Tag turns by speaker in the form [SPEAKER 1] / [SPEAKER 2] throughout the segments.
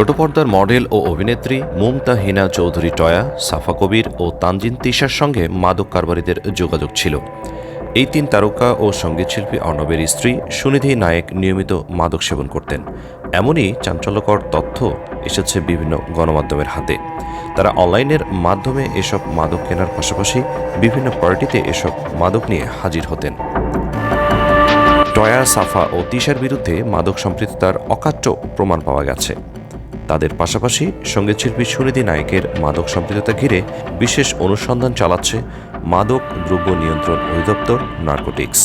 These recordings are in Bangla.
[SPEAKER 1] ছোট পর্দার মডেল ও অভিনেত্রী মুমতা হিনা চৌধুরী টয়া, সাফা কবির ও তানজিন তিশার সঙ্গে মাদক কারবারিদের যোগাযোগ ছিল। এই তিন তারকা ও সঙ্গীতশিল্পী অর্ণবের স্ত্রী সুনিধি নায়েক নিয়মিত মাদক সেবন করতেন। এমনই চাঞ্চল্যকর তথ্য এসেছে বিভিন্ন গণমাধ্যমের হাতে। তারা অনলাইনের মাধ্যমে এসব মাদক কেনার পাশাপাশি বিভিন্ন পার্টিতে এসব মাদক নিয়ে হাজির হতেন। টয়া, সাফা ও তিশার বিরুদ্ধে মাদক সম্পৃক্ততার অকাট্য প্রমাণ পাওয়া গেছে। তাদের পাশাপাশি সঙ্গীতশিল্পী সুনিধি নায়কের মাদক সম্পৃক্ততা ঘিরে বিশেষ অনুসন্ধান চালাচ্ছে মাদক দ্রব্য নিয়ন্ত্রণ অধিদপ্তর নার্কোটিক্স।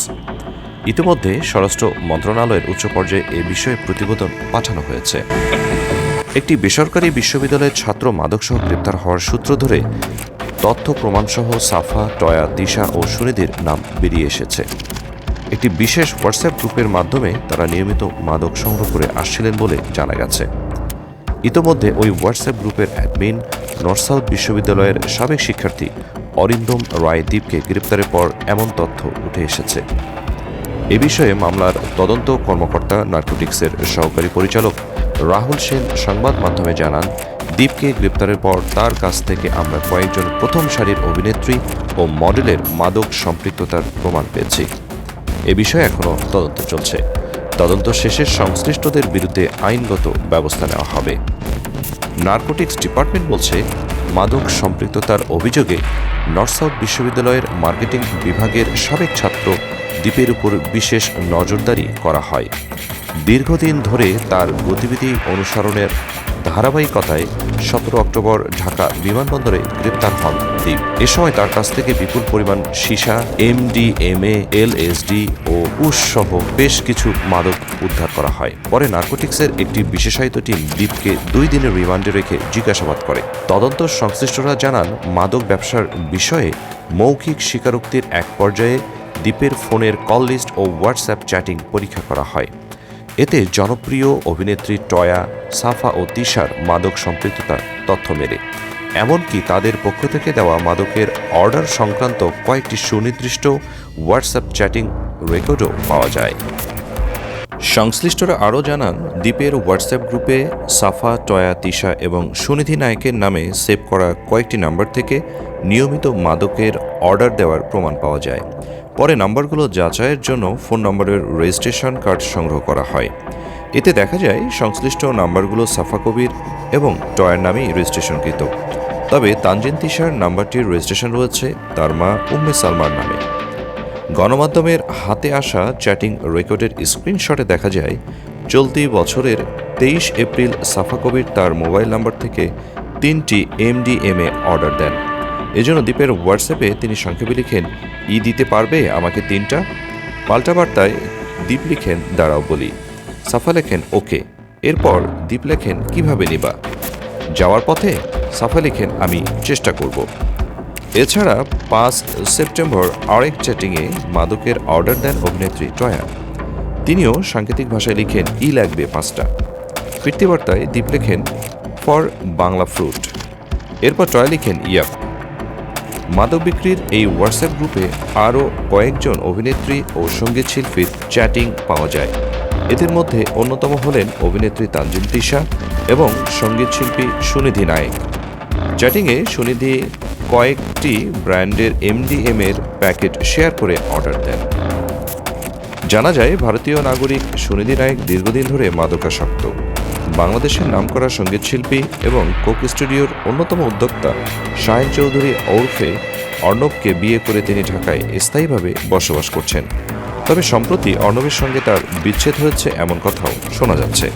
[SPEAKER 1] ইতিমধ্যে স্বরাষ্ট্র মন্ত্রণালয়ের উচ্চ পর্যায়ে এ বিষয়ে প্রতিবেদন পাঠানো হয়েছে। একটি বেসরকারি বিশ্ববিদ্যালয়ের ছাত্র মাদকসহ গ্রেপ্তার হওয়ার সূত্র ধরে তথ্য প্রমাণসহ সাফা, টয়া, দিশা ও সুনিধির নাম বেরিয়ে এসেছে। একটি বিশেষ হোয়াটসঅ্যাপ গ্রুপের মাধ্যমে তারা নিয়মিত মাদক সংগ্রহ করে আসছিলেন বলে জানা গেছে। ইতোমধ্যে ওই হোয়াটসঅ্যাপ গ্রুপের অ্যাডমিন নর্থ বিশ্ববিদ্যালয়ের সাবেক শিক্ষার্থী অরিন্দম রায় দ্বীপকে গ্রেপ্তারের পর এমন তথ্য উঠে এসেছে। এ বিষয়ে মামলার তদন্ত কর্মকর্তা নার্কোটিক্সের সহকারী পরিচালক রাহুল সেন সংবাদ মাধ্যমে জানান, দীপকে গ্রেপ্তারের পর তার কাছ থেকে আমরা কয়েকজন প্রথম সারির অভিনেত্রী ও মডেলের মাদক সম্পৃক্ততার প্রমাণ পেয়েছি। এ বিষয়ে এখনও তদন্ত চলছে। তদন্ত শেষে সংশ্লিষ্টদের বিরুদ্ধে আইনগত ব্যবস্থা নেওয়া হবে। নার্কোটিক্স ডিপার্টমেন্ট বলছে, মাদক সম্পৃক্ততার অভিযোগে নর্থ সাউথ বিশ্ববিদ্যালয়ের মার্কেটিং বিভাগের সাবেক ছাত্র দ্বীপের উপর বিশেষ নজরদারি করা হয়। দীর্ঘদিন ধরে তার গতিবিধি অনুসরণের ধারাবাহিকতায় সতেরো অক্টোবর ঢাকা বিমানবন্দরে গ্রেপ্তার হন দ্বীপ এ সময় তার কাছ থেকে বিপুল পরিমাণ সীসা এমডিএমএ এলএসডি ও উস সহ বেশ কিছু মাদক উদ্ধার করা হয়। পরে নার্কোটিক্সের একটি বিশেষায়িত টিম দ্বীপকে দুই দিনের রিমান্ডে রেখে জিজ্ঞাসাবাদ করে। তদন্ত সংশ্লিষ্টরা জানান, মাদক ব্যবসার বিষয়ে মৌখিক স্বীকারোক্তির এক পর্যায়ে দ্বীপের ফোনের কল লিস্ট ও হোয়াটসঅ্যাপ চ্যাটিং পরীক্ষা করা হয়। এতে জনপ্রিয় অভিনেত্রী টয়া, সাফা ও তিশার মাদক সম্পৃক্ততার তথ্য মেলে। এমনকি তাদের পক্ষ থেকে দেওয়া মাদকের অর্ডার সংক্রান্ত কয়েকটি সুনির্দিষ্ট হোয়াটসঅ্যাপ চ্যাটিং রেকর্ডও পাওয়া যায়। সংশ্লিষ্টরা আরও জানান, দ্বীপের হোয়াটসঅ্যাপ গ্রুপে সাফা, টয়া, তিশা এবং সুনিধি নায়কের নামে সেভ করা কয়েকটি নাম্বার থেকে নিয়মিত মাদকের অর্ডার দেওয়ার প্রমাণ পাওয়া যায়। পরে নাম্বারগুলো যাচাইয়ের জন্য ফোন নম্বরের রেজিস্ট্রেশন কার্ড সংগ্রহ করা হয়। এতে দেখা যায়, সংশ্লিষ্ট নাম্বারগুলো সাফা কবির এবং টয়ার নামেই রেজিস্ট্রেশনকৃত। তবে তানজিন তিশার নাম্বারটির রেজিস্ট্রেশন রয়েছে তার মা উম্মে সালমার নামে। গণমাধ্যমের হাতে আসা চ্যাটিং রেকর্ডের স্ক্রিনশটে দেখা যায়, চলতি বছরের তেইশ এপ্রিল সাফা কবির তার মোবাইল নাম্বার থেকে তিনটি এমডিএমএ অর্ডার দেন। এজন্য দ্বীপের হোয়াটসঅ্যাপে তিনি সংক্ষেপে লিখেন, ই দিতে পারবে আমাকে তিনটা? পাল্টা বার্তায় দ্বীপ লিখেন, দাঁড়াও বলি। সাফা লেখেন, ওকে। এরপর দ্বীপ লেখেন, কীভাবে নিবা? যাওয়ার পথে? সাফা লিখেন, আমি চেষ্টা করব। এছাড়া পাঁচ সেপ্টেম্বর আরেক চ্যাটিংয়ে মাদকের অর্ডার দেন অভিনেত্রী টয়া। তিনিও সাংকেতিক ভাষায় লিখেন, ই লাগবে পাঁচটা। ফিরতি বার্তায় দ্বীপ লেখেন, ফর বাংলা ফ্রুট। এরপর টয়া লিখেন, ইয়াপ। মাদক বিক্রির এই হোয়াটসঅ্যাপ গ্রুপে আরও কয়েকজন অভিনেত্রী ও সংগীত শিল্পীর চ্যাটিং পাওয়া যায়। এদের মধ্যে অন্যতম হলেন অভিনেত্রী তানজিন তিশা এবং সংগীত শিল্পী সুনিধি নায়েক। চ্যাটিংয়ে সুনিধি কয়েকটি ব্র্যান্ডের এমডিএম এর প্যাকেট শেয়ার করে অর্ডার দেন। জানা যায়, ভারতীয় নাগরিক সুনিধি নায়ক দীর্ঘদিন ধরে মাদকাসক্ত। বাংলাদেশের নামকরা সংগীত শিল্পী এবং কোক স্টুডিওর অন্যতম উদ্যোক্তা শাহিন চৌধুরী ওরফে অর্ণবকে বিয়ে করে তিনি ঢাকায় স্থায়ীভাবে বসবাস করছেন। তবে সম্প্রতি অর্ণবের সঙ্গে তার বিচ্ছেদ হয়েছে এমন কথাও শোনা যাচ্ছে।